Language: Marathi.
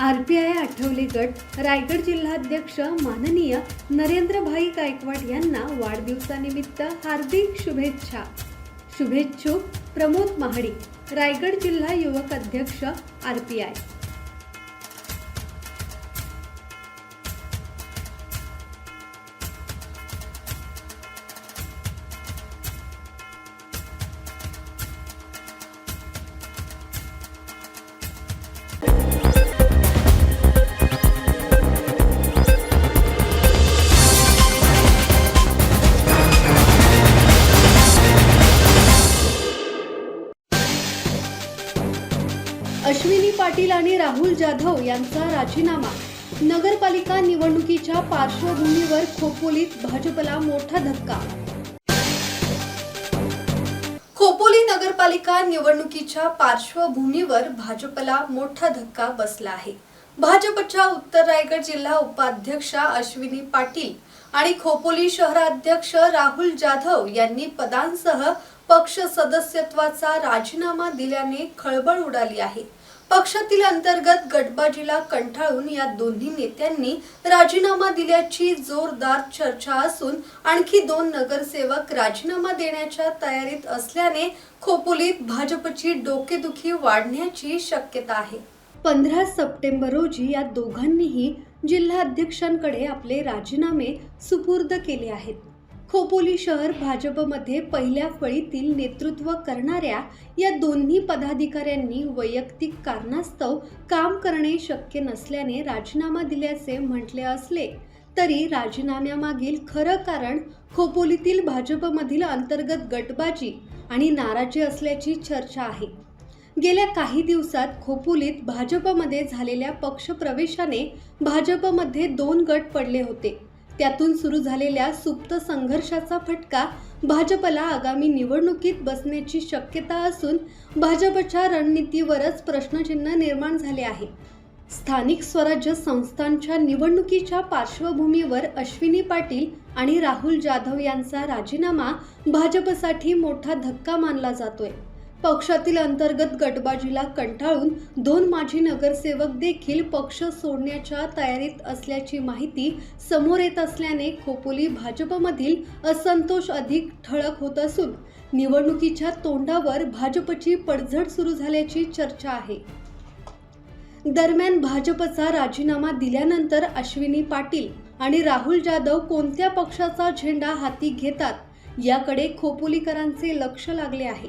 आर पी आय आठवले गट रायगड जिल्हाध्यक्ष माननीय नरेंद्रभाई गायकवाड यांना वाढदिवसानिमित्त हार्दिक शुभेच्छा. शुभेच्छुक प्रमोद महाडी रायगड जिल्हा युवक अध्यक्ष R P I Ashwini Patil आणि राहुल जाधव यांचा राजीनामा. नगरपालिका निवडणुकीच्या पार्श्वभूमीवर खोपोलीत भाजपला मोठा धक्का. खोपोली नगरपालिका निवडणुकीच्या पार्श्वभूमीवर भाजपला मोठा धक्का बसला आहे. भाजपच्या उत्तर रायगड जिल्हा उपाध्यक्षा अश्विनी पाटील आणि खोपोली शहराध्यक्ष राहुल जाधव यांनी पदांसह पक्ष सदस्यत्वाचा राजीनामा दिल्याने खळबळ उडाली आहे. पक्षातील अंतर्गत गटबाजीला कंटाळून या दोन्ही नेत्यांनी राजीनामा दिल्याची जोरदार चर्चा असून आणखी दोन नगरसेवक राजीनामा देण्याच्या तयारीत असल्याने खोपोलीत भाजपची डोकेदुखी वाढण्याची शक्यता आहे. पंधरा सप्टेंबर रोजी या दोघांनीही जिल्हाध्यक्षांकडे आपले राजीनामे सुपूर्द केले आहेत. खोपोली शहर भाजपमध्ये पहिल्या फळीतील नेतृत्व करणाऱ्या या दोन्ही पदाधिकाऱ्यांनी वैयक्तिक कारणास्तव काम करणे शक्य नसल्याने राजीनामा दिल्याचे म्हटले असले तरी राजीनाम्यामागील खरं कारण खोपोलीतील भाजपमधील अंतर्गत गटबाजी आणि नाराजी असल्याची चर्चा आहे. गेल्या काही दिवसात खोपोलीत भाजपमध्ये झालेल्या पक्षप्रवेशाने भाजपमध्ये दोन गट पडले होते. त्यातून सुरू झालेल्या सुप्त संघर्षाचा फटका भाजपला आगामी निवडणुकीत बसण्याची शक्यता असून भाजपच्या रणनीतीवरच प्रश्नचिन्ह निर्माण झाले आहे. स्थानिक स्वराज्य संस्थांच्या निवडणुकीच्या पार्श्वभूमीवर अश्विनी पाटील आणि राहुल जाधव यांचा राजीनामा भाजपसाठी मोठा धक्का मानला जातोय. पक्षातील अंतर्गत गटबाजीला कंटाळून दोन माजी नगरसेवक देखील पक्ष सोडण्याच्या तयारीत असल्याची माहिती समोर येत असल्याने खोपोली भाजपमधील असंतोष अधिक ठळक होत असून निवडणुकीच्या तोंडावर भाजपची पडझड सुरू झाल्याची चर्चा आहे. दरम्यान भाजपचा राजीनामा दिल्यानंतर अश्विनी पाटील आणि राहुल जाधव कोणत्या पक्षाचा झेंडा हाती घेतात याकडे खोपोलीकरांचे लक्ष लागले आहे.